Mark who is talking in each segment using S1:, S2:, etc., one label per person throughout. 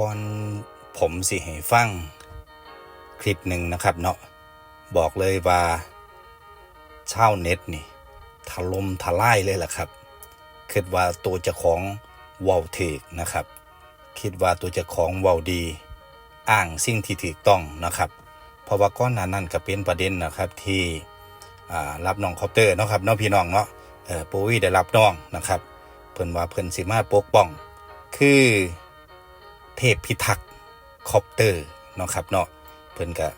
S1: ก่อนผมสิให้ฟัง คลิปหนึ่งนะครับเนาะบอกเลยว่าชาวเน็ตนี่ถล่มทลายเลยล่ะครับ คิดว่าตัวเจ้าของเว้าถูกนะครับ คิดว่าตัวเจ้าของเว้าดี อ้างสิ่งที่ถูกต้องนะครับ เพราะว่าก้อนหนานั้นก็เป็นประเด็นนะครับที่อ่ารับน้องคอปเตอร์เนาะครับน้องพี่น้องเนาะเออปุ้ยได้รับน้องนะครับ เพิ่นว่าเพิ่นสิมาปกป้อง คือ เทพพิทักษ์คอปเตอร์เนาะครับเนาะเพิ่นก็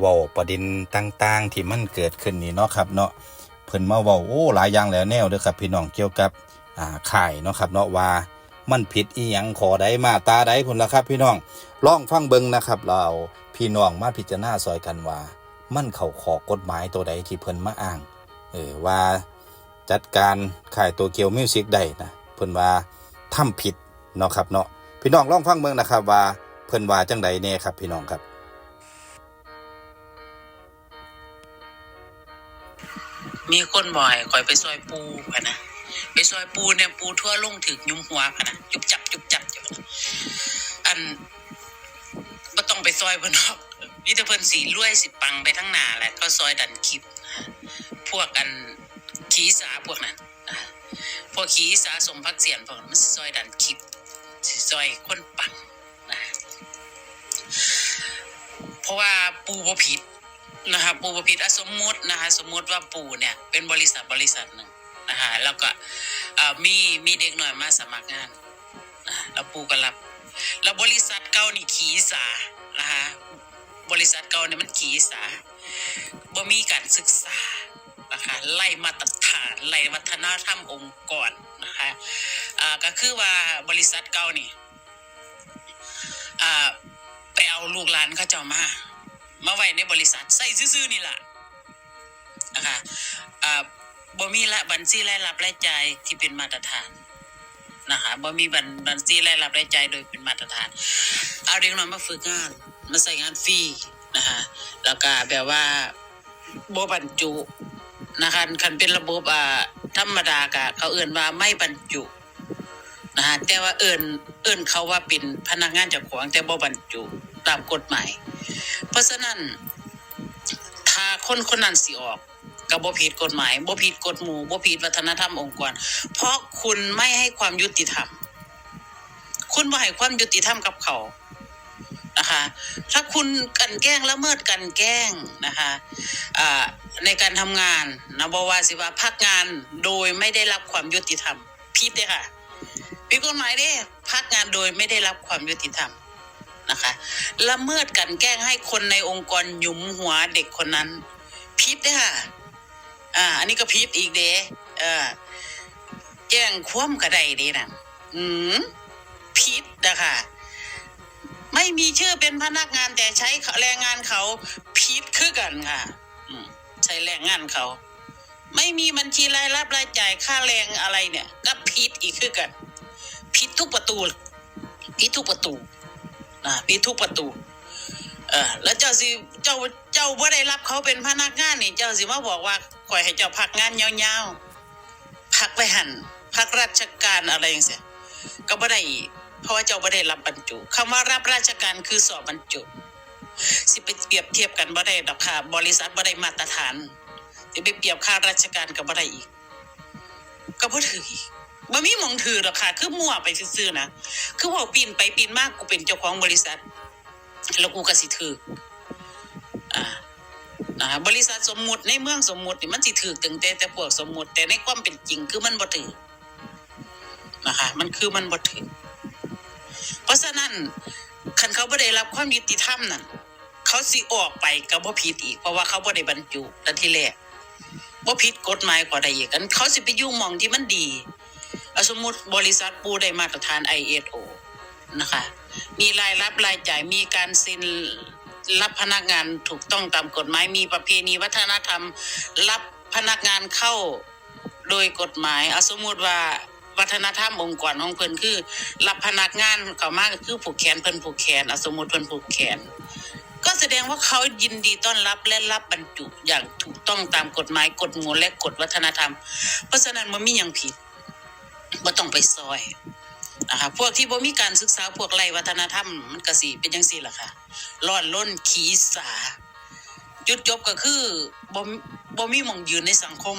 S1: เว้าประเด็นต่างๆ ที่มันเกิดขึ้นนี่เนาะครับเนาะเพิ่นมาเว้าโอ้หลายอย่างแล้วแนวเด้อครับพี่น้องเกี่ยวกับอ่าข่ายเนาะครับเนาะว่ามันผิดอีหยังขอใดมาตาใดพุ่นละครับ พี่น้องลองฟังเบิ่งนะครับ เราพี่น้องมาพิจารณาซอยกันว่า มันเข้าขอกฎหมายตัวใดที่เพิ่นมาอ้างเออว่าจัดการขายตัวเกียวมิวสิกได้นะเพิ่นว่าทำผิดเนาะครับเนาะ พี่น้องลองฟังเบิ่งนะครับ ว่าเพิ่นว่าจังใดแน่ครับ พี่น้องครับ
S2: มีคนบ่อยคอยไปซอยปูพะนะไปซอยปูเนี่ยปูทั่วลงถึกยุมหัวพะนะจุบจับจุบจับอยู่พะนะอันบ่ต้องไปซอยเพิ่นหรอกวิแต่เพิ่นสีรวยสิปังไปทั้งหน้าแหละก็ซอยดันคลิป พวกอันขีสาพวกนั้นพวกขีสาสมพักเสียนพวกนั้นมันซอยดันคลิป ซอยคนปังนะเพราะว่าปูบ่ผิดนะคะปูประพิษอะสมมตินะคะสมมติว่าปูเนี่ย เป็นบริษัทบริษัทหนึ่งนะคะแล้วก็มีมีเด็กหน่อยมาสมัครงานนะแล้วปูก็รับ แล้วบริษัทเก่านี่ขีสานะคะบริษัทเก่าเนี่ยมันขีสาบ่มีการศึกษานะคะไล่มาตรฐานไล่วัฒนธรรมองค์กร นะคะอ่าก็คือว่าบริษัทเก่านี่อ่าไปเอาลูกหลานเขาเจ้ามา มาไว้ในบริษัทใส่ซื่อๆนี่แหละนะคะอ่าบ่มีละบัญชีรายรับรายจ่ายที่เป็นมาตรฐานนะคะบ่มีบัญบัญชีรายรับรายจ่ายโดยเป็นมาตรฐาน เอาเด็กน้อยมาฝึกงานมาใส่งานฟรีนะคะแล้วก็แบบว่าบ่บรรจุนะคะคันเป็นระบบอ่า ธรรมดากะเขาเอื่นว่าไม่บรรจุนะคะแต่ว่าเอื่นเอื่นเขาว่าเป็นพนักงานเจ้าของแต่บ่บรรจุตามกฎหมาย เพราะฉะนั้นถ้าคนคนนั้นสิออกกับบ่ผิดกฎหมายบ่ผิดกฎหมู่บ่ผิดวัฒนธรรมองค์กร เพราะคุณไม่ให้ความยุติธรรม คุณบ่ให้ความยุติธรรมกับเขา นะคะ ถ้าคุณกันแกล้งละเมิดกันแกล้งนะคะในการทำงานนะบว่าสิว่าพักงานโดยไม่ได้รับความยุติธรรมผิดเด้ค่ะผิดกฎหมายเด้พักงานโดยไม่ได้รับความยุติธรรมนะคะละเมิดกันแกล้งให้คนในองค์กรหยุมหัวเด็กคนนั้นพิษเด้อค่ะอ่าอันนี้ก็พิษอีกเด้เอแจ้งความกระไดเด้นะอืมพิษนะคะ ไม่มีชื่อเป็นพนักงานแต่ใช้แรงงานเขาพิษคือกันค่ะใช้แรงงานเขา ไม่มีบัญชีรายรับรายจ่ายค่าแรงอะไรเนี่ย ก็พิษอีกคือกันพิษทุกประตูพิษทุกประตูอ่าปิดทุกประตูเออแล้วเจ้าสิเจ้าเจ้าว่าได้รับเขาเป็นพนักงานนี่ เจ้าสิมาบอกว่าคอยให้เจ้าพักงานยาวๆพักไปหันพักราชการอะไรอย่างเสียก็บ่ได้อีก เพราะว่าเจ้าบ่ได้รับบรรจุคำว่ารับราชการคือสอบบรรจุ สิไปเปรียบเทียบกันบ่ได้ดอกค่ะ บริษัทบ่ได้มาตรฐานสิไปเปรียบค่าราชการกับบ่ได้อีก ก็บ่ถืออีกบ่มีหมองถือดอกค่ะ คือมั่วไปซื่อๆนะคือว่าปีนไปปีนมากกูเป็นเจ้าของบริษัทแล้วกูก็สิถืออ่านะคะบริษัทสมมุติในเมืองสมมุตินี่มันสิถือตึงแต่แต่พวกสมมุติ แต่ในความเป็นจริงคือมันบ่ถือนะคะมันคือมันบ่ถือ เพราะฉะนั้นคันเขาบ่ได้รับความยุติธรรมนั่นเขาสิออกไปก็บ่ผิดอีก เพราะว่าเขาบ่ได้บรรจุแต่ที่แรกบ่ผิดกฎหมายกว่าใดอีกกันเขาสิไปยุ่งมองที่มันดีสมมติบริษัทปูได้มาตรฐาน ISO นะคะ มีรายรับรายจ่ายมีการเซ็นรับพนักงานถูกต้องตามกฎหมายมีประเพณีวัฒนธรรม รับพนักงานเข้าโดยกฎหมายเอาสมมติว่า วัฒนธรรมองค์กรของเพิ่นคือ รับพนักงานเขามากคือผูกแขนเพิ่นผูกแขนอสมมติเพิ่นผูกแขน ก็แสดงว่าเขายินดีต้อนรับและรับบรรจุอย่างถูกต้องตามกฎหมายกฎหมู่และกฎวัฒนธรรม เพราะฉะนั้นมันมีหยังผิดบ่ต้องไปซอยนะคะพวกที่บ่มีการศึกษาพวกไรวัฒนธรรมมันก็สิเป็นจังซี่ล่ะค่ะร้อนล้นขีสาจุดจบก็คือบ่มบ่มีมองยืนในสังคม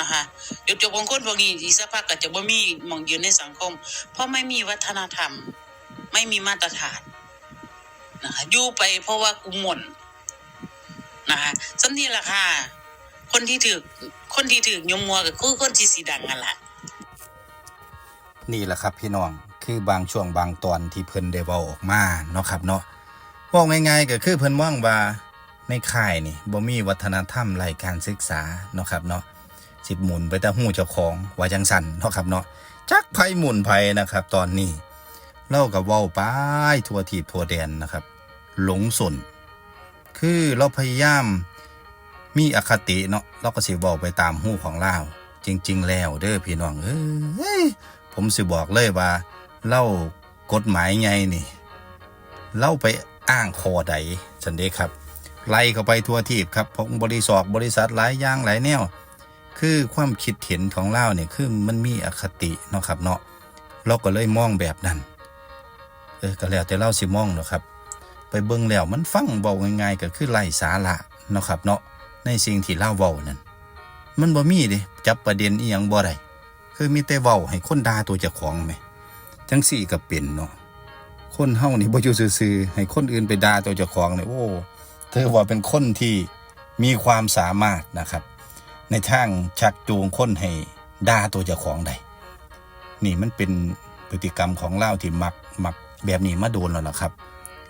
S2: นะคะจุดจบของคนพวกนี้อีกสักพักก็จะบ่มีหมองยืนในสังคม เพราะไม่มีวัฒนธรรม ไม่มีมาตรฐานนะคะอยู่ไปเพราะว่ากูหม่นนะคะสำนี้ล่ะค่ะคนที่ถือคนที่ถือยมมัวก็คือคนที่สีดังนั่นแหละ
S1: นี่แหละครับพี่น้องคือบางช่วงบางตอนที่เพิ่นได้เว้าออกมาเนาะครับเนาะบอกง่ายๆก็คือเพิ่นมองว่าในค่ายนี่บ่มีวัฒนธรรมรายการศึกษาเนาะครับเนาะ สิบหมุนไปแต่หู้เจ้าของว่าจังสันเนาะครับเนาะจักไผหมุนไผนะครับ ตอนนี้เล่ากับเว้าไปทัวทีบทัวแดนนะครับ หลงสนคือเราพยายามมีอคติเนาะเราก็สิเว้าไปตามหู้ของเราจริง ๆ แล้วเด้อพี่น้องเอ้ยผมสิบอกเลยว่าเล่ากฎหมายไงนี่เล่าไปอ้างคอใดสันเดครับ ไล่เข้าไปทั่วทีบครับของบริษัทบริษัทหลายอย่างหลายแนว คือความคิดเห็นของเล่าเนี่ยคือมันมีอคติเนาะครับเนาะเราก็เลยมองแบบนั้น เออก็แล้วแต่เล่าสิมองเนาะครับ ไปเบิ่งแล้วมันฟังเบาง่ายๆก็คือไล่สาระเนาะครับเนาะในสิ่งที่เล่าเว้านั่นมันบ่มีเด้จับประเด็นอีหยังบ่ได้คือมีแต่เว้าให้คนด่าตัวเจ้าของไหมจังสี่ก็เป็นเนาะคนเฮานี่บ่อยู่ซื่อๆให้คนอื่นไปด่าตัวเจ้าของเนี่ยโอ้เธอว่าเป็นคนที่มีความสามารถนะครับ ในทางชักจูงคนให้ด่าตัวเจ้าของได้ นี่มันเป็นพฤติกรรมของเล่าที่มักมักแบบนี้มาโดนแล้วล่ะครับ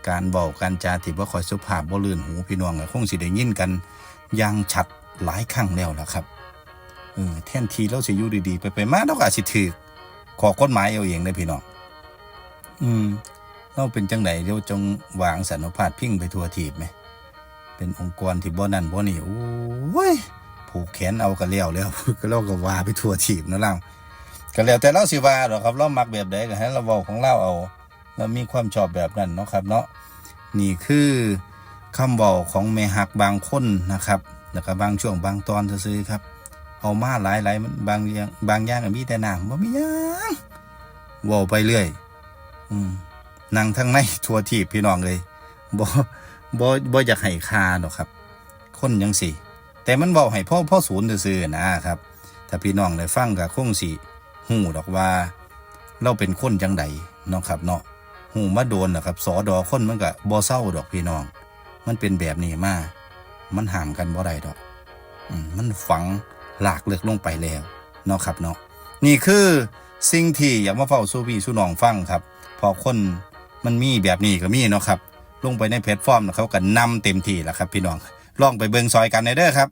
S1: การเว้าการจาที่บ่คอยสุภาพบ่ลื่นหูพี่น้องก็คงสิได้ยินกันอย่างชัดหลายครั้งแล้วล่ะครับเออแทนทีเราสิอยู่ดีๆ ไปไปมาเราก็อาจสิถือขอกฎหมายเอาเองเลยพี่น้องอืมเราเป็นจังไดเดี๋ยวจงวางสันนพาดพิงไปทัวทีบไหมเป็นองค์กรที่บ่นั่นบ่นี่โอ้ย ผูกแขนเอาก็เลี้ยวแล้วก็เราก็ว่าไปทั่วทีบนะเราก็แล้วแต่เราสิว่าหรอกครับเรามักแบบใดก็ให้เราเว้าของเราเอาเรามีความชอบแบบนั้นเนาะครับ เนาะนี่คือคำเว้าของแม่ฮักบางคนนะครับแล้วก็บางช่วงบางตอนซื่อครับ เอามาหลายหลายมันบางอย่างบางอย่างมีแต่น้ำบ่มีหยังเว้าไปเรื่อย อืมนั่งทั้งในทัวทีบพี่น้องเลยบ่บ่บ่อยากให้คาดอกครับ คนยังสิ แต่มันเว้าให้พ่อพ่อศูนย์ซื่อๆนะครับ ถ้าพี่น้องได้ฟังก็คงสิฮู้ดอกว่า เราเป็นคนจังใดเนาะครับเนาะฮู้มาโดนนะครับสอดอคนมันก็บ่เศร้าดอกพี่น้อง มันเป็นแบบนี้มามันห้ามกันบ่ได้ดอกมันฝังหลากเลือกลงไปแล้วเนาะครับเนาะนี่คือสิ่งที่อยากมาเฝ้าสู้พี่สู้น้องฟังครับ พอคนมันมีแบบนี้ก็มีเนาะครับ ลงไปในแพลตฟอร์มเขาก็นำเต็มที่แล้วครับ พี่น้อง ลองไปเบิงซอยกันในเด้อครับ